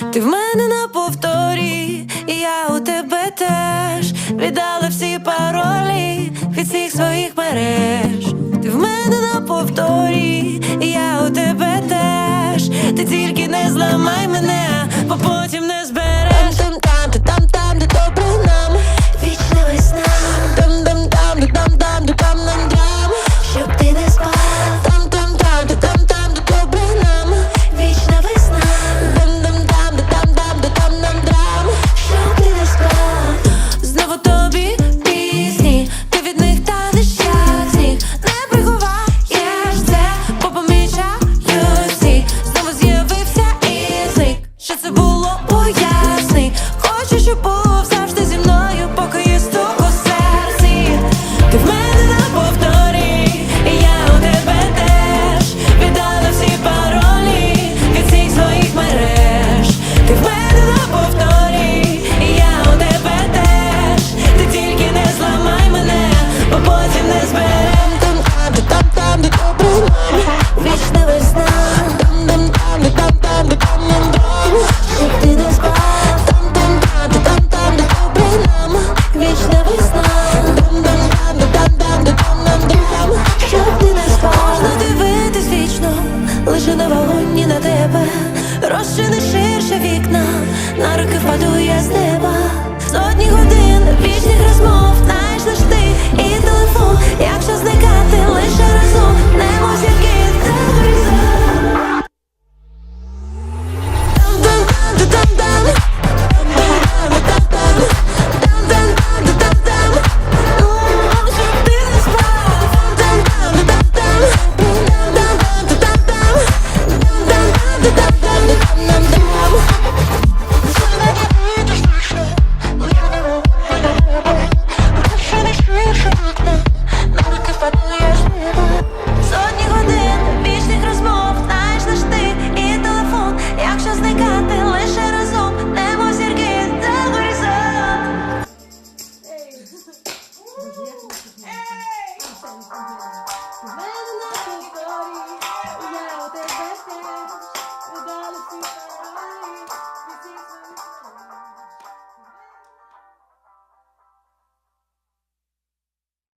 Ти в мене на повторі, і я у тебе теж віддала всі паролі від всіх своїх мереж. Ти в мене на повторі, і я у тебе теж. Ти тільки не зламай мене, бо потім не збереш. мені на тебе, розчини ширше вікна, на руки впаду я з неба.